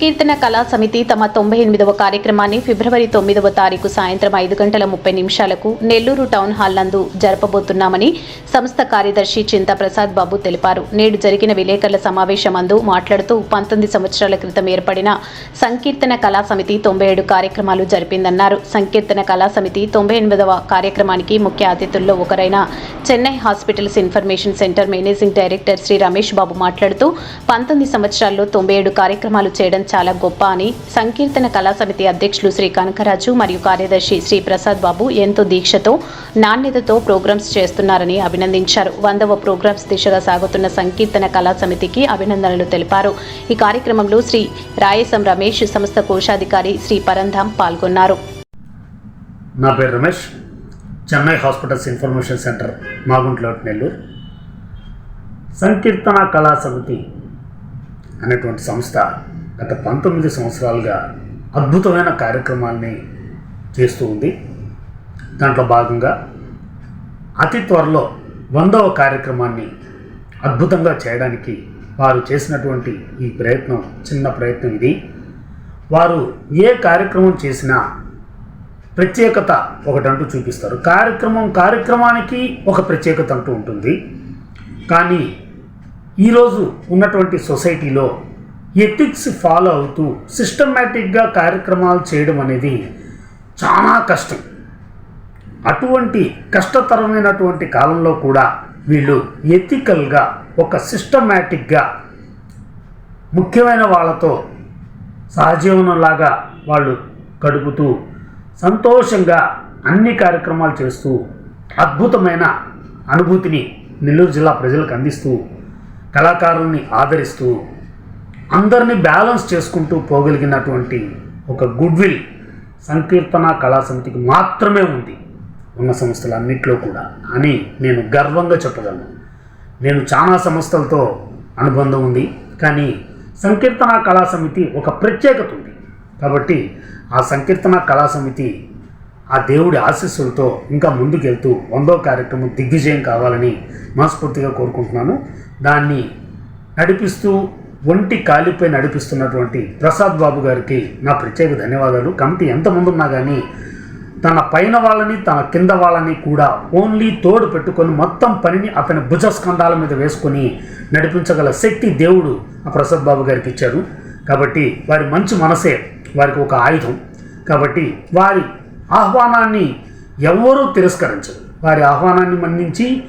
సంకీర్తన కళా సమితి తమ తొంభై ఎనిమిదవ కార్యక్రమాన్ని ఫిబ్రవరి తొమ్మిదవ తారీఖు సాయంత్రం ఐదు గంటల ముప్పై నిమిషాలకు నెల్లూరు టౌన్ హాల్ నందు జరపబోతున్నామని సంస్థ కార్యదర్శి చింత ప్రసాద్ బాబు తెలిపారు. నేడు జరిగిన విలేకరుల సమావేశమందు మాట్లాడుతూ పంతొమ్మిది సంవత్సరాల క్రితం ఏర్పడిన సంకీర్తన కళా సమితి తొంభై ఏడు కార్యక్రమాలు జరిపిందన్నారు. సంకీర్తన కళా సమితి తొంభై ఎనిమిదవ కార్యక్రమానికి ముఖ్య అతిథుల్లో ఒకరైన Chennai hospitals information centre managing director Shri Ramesh Babu మాట్లాడుతూ పంతొమ్మిది సంవత్సరాల్లో తొంభై ఏడు కార్యక్రమాలు చేయడం చాలా గొప్ప అని సంకీర్తన కళా సమితి అధ్యక్షులు శ్రీ కనకరాజు మరియు కార్యదర్శి శ్రీ ప్రసాద్ బాబు ఎంతో దీక్షతో నాణ్యతతో ప్రోగ్రామ్స్ చేస్తున్నారని అభినందించారు. వందవ ప్రోగ్రామ్స్ దిశగా సాగుతున్న సంకీర్తన కళా సమితికి అభినందనలు తెలిపారు. ఈ కార్యక్రమంలో శ్రీ రాయసం రమేష్ సంస్థ కోశాధికారి శ్రీ పరంధాం పాల్గొన్నారు. నా పేరు Ramesh. Chennai hospitals information centre మాగుంట్లో Nellore. Sankirtana Kala సమితి అనేటువంటి సంస్థ గత పంతొమ్మిది సంవత్సరాలుగా అద్భుతమైన కార్యక్రమాల్ని చేస్తూ ఉంది. దాంట్లో భాగంగా అతి త్వరలో వందవ కార్యక్రమాన్ని అద్భుతంగా చేయడానికి వారు చేసినటువంటి ఈ ప్రయత్నం చిన్న ప్రయత్నం ఇది. వారు ఏ కార్యక్రమం చేసినా ప్రత్యేకత ఒకటంటూ చూపిస్తారు. కార్యక్రమం కార్యక్రమానికి ఒక ప్రత్యేకత అంటూ ఉంటుంది. కానీ ఈరోజు ఉన్నటువంటి సొసైటీలో ఎథిక్స్ ఫాలో అవుతూ సిస్టమేటిక్గా కార్యక్రమాలు చేయడం అనేది చాలా కష్టం. అటువంటి కష్టతరమైనటువంటి కాలంలో కూడా వీళ్ళు ఎథికల్గా ఒక సిస్టమేటిక్గా ముఖ్యమైన వాళ్ళతో సహజీవనంలాగా వాళ్ళు గడుపుతూ సంతోషంగా అన్ని కార్యక్రమాలు చేస్తూ అద్భుతమైన అనుభూతిని నెల్లూరు జిల్లా ప్రజలకు అందిస్తూ కళాకారుల్ని ఆదరిస్తూ అందరినీ బ్యాలెన్స్ చేసుకుంటూ పోగలిగినటువంటి ఒక గుడ్ విల్ సంకీర్తన కళా సమితికి మాత్రమే ఉంది. ఉన్న సంస్థలన్నింటిలో కూడా అని నేను గర్వంగా చెప్పగలను. నేను చాలా సంస్థలతో అనుబంధం ఉంది. కానీ సంకీర్తన కళా సమితి ఒక ప్రత్యేకత ఉంది. కాబట్టి ఆ సంకీర్తన కళా సమితి ఆ దేవుడి ఆశీస్సులతో ఇంకా ముందుకెళ్తూ వందో కార్యక్రమం దిగ్విజయం కావాలని మనస్ఫూర్తిగా కోరుకుంటున్నాను. దాన్ని నడిపిస్తూ ఒంటి కాలిపై నడిపిస్తున్నటువంటి ప్రసాద్ బాబు గారికి నా ప్రత్యేక ధన్యవాదాలు. కమిటీ ఎంతమంది ఉన్నా కానీ తన పైన వాళ్ళని తన కింద వాళ్ళని కూడా ఓన్లీ తోడు పెట్టుకొని మొత్తం పనిని అతని భుజస్కంధాల మీద వేసుకొని నడిపించగల శక్తి దేవుడు ఆ ప్రసాద్ బాబు గారికి ఇచ్చారు కాబట్టి వారి మంచి మనసే వారికి ఒక ఆయుధం. కాబట్టి వారి ఆహ్వానాన్ని ఎవ్వరూ తిరస్కరించరు. వారి ఆహ్వానాన్ని మన్నించి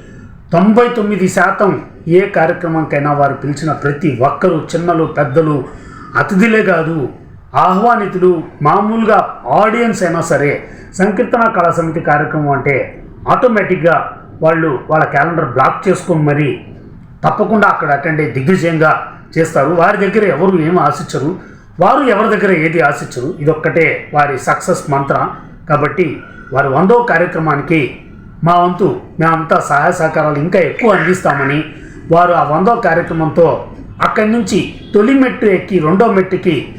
తొంభై తొమ్మిది శాతం ఏ కార్యక్రమంకైనా వారు పిలిచిన ప్రతి ఒక్కరు చిన్నలు పెద్దలు అతిథులే కాదు ఆహ్వానితులు మామూలుగా ఆడియన్స్ అయినా సరే సంకీర్తన కళా సమితి కార్యక్రమం అంటే ఆటోమేటిక్గా వాళ్ళు వాళ్ళ క్యాలెండర్ బ్లాక్ చేసుకొని మరీ తప్పకుండా అక్కడ అటెండ్ అయ్యి దిగ్విజయంగా చేస్తారు. వారి దగ్గర ఎవరు ఏమి ఆశించరు. వారు ఎవరి దగ్గర ఏది ఆశించరు. ఇదొక్కటే వారి సక్సెస్ మంత్ర కాబట్టి వారి వందో కార్యక్రమానికి మా వంతు మేమంతా సహాయ సహకారాలు ఇంకా ఎక్కువ అందిస్తామని వారు ఆ వందో కార్యక్రమంతో అక్కడి నుంచి తొలి మెట్టు ఎక్కి రెండో మెట్టుకి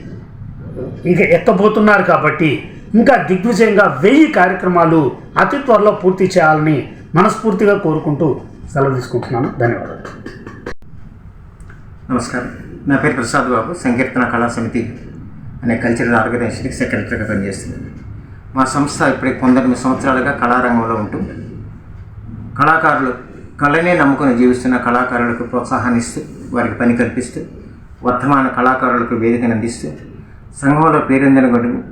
ఇక ఎక్కబోతున్నారు కాబట్టి ఇంకా దిగ్విజయంగా వెయ్యి కార్యక్రమాలు అతి త్వరలో పూర్తి చేయాలని మనస్ఫూర్తిగా కోరుకుంటూ సెలవు తీసుకుంటున్నాను. ధన్యవాదాలు. నమస్కారం. నా పేరు ప్రసాద్ బాబు సంకీర్తన కళా సమితి అనే కల్చరల్ ఆర్గనైజేషన్కి సెక్రటరీగా పనిచేస్తున్నాను. మా సంస్థ ఇప్పటికి పంతొమ్మిది సంవత్సరాలుగా కళారంగంలో ఉంటుంది కళాకారులు కళనే నమ్ముకొని జీవిస్తున్న కళాకారులకు ప్రోత్సాహాన్ని ఇస్తూ వారికి పని కల్పిస్తూ వర్తమాన కళాకారులకు వేదికను అందిస్తూ సంఘంలో పేరొందిన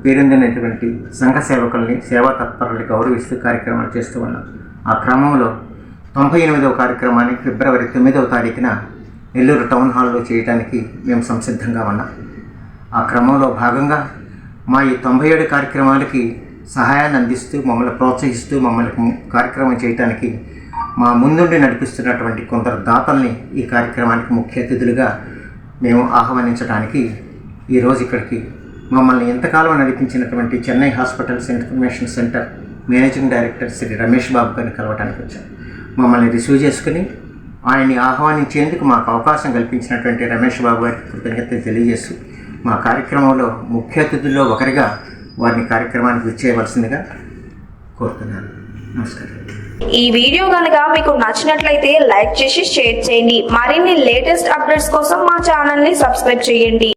పేరొందినటువంటి సంఘ సేవకుల్ని సేవా తత్పరులు గౌరవిస్తూ కార్యక్రమాలు చేస్తూ ఉన్నాం. ఆ క్రమంలో తొంభై ఎనిమిదవ కార్యక్రమాన్ని ఫిబ్రవరి తొమ్మిదవ తారీఖున నెల్లూరు టౌన్ హాల్లో చేయడానికి మేము సంసిద్ధంగా ఉన్నాం. ఆ క్రమంలో భాగంగా మా ఈ తొంభై ఏడు కార్యక్రమాలకి సహాయాన్ని అందిస్తూ మమ్మల్ని ప్రోత్సహిస్తూ మమ్మల్ని కార్యక్రమం చేయడానికి మా ముందుండి నడిపిస్తున్నటువంటి కొందరు దాతల్ని ఈ కార్యక్రమానికి ముఖ్య అతిథులుగా మేము ఆహ్వానించడానికి ఈరోజు ఇక్కడికి మమ్మల్ని ఎంతకాలం నడిపించినటువంటి Chennai hospitals information centre managing director Shri Ramesh Babu గారిని కలవడానికి వచ్చాం. మమ్మల్ని రిసీవ్ చేసుకుని ఆయన్ని ఆహ్వానించేందుకు మాకు అవకాశం కల్పించినటువంటి రమేష్ బాబు గారికి కృతజ్ఞత తెలియజేస్తూ మా కార్యక్రమంలో ముఖ్య అతిథుల్లో ఒకరిగా వారిని కార్యక్రమానికి విచ్చేయవలసిందిగా కోరుతున్నాను. నమస్కారం. ఈ వీడియో కనుక మీకు నచ్చినట్లయితే లైక్ చేసి షేర్ చేయండి. మరిన్ని లేటెస్ట్ అప్డేట్స్ కోసం మా ఛానల్ని సబ్స్క్రైబ్ చేయండి.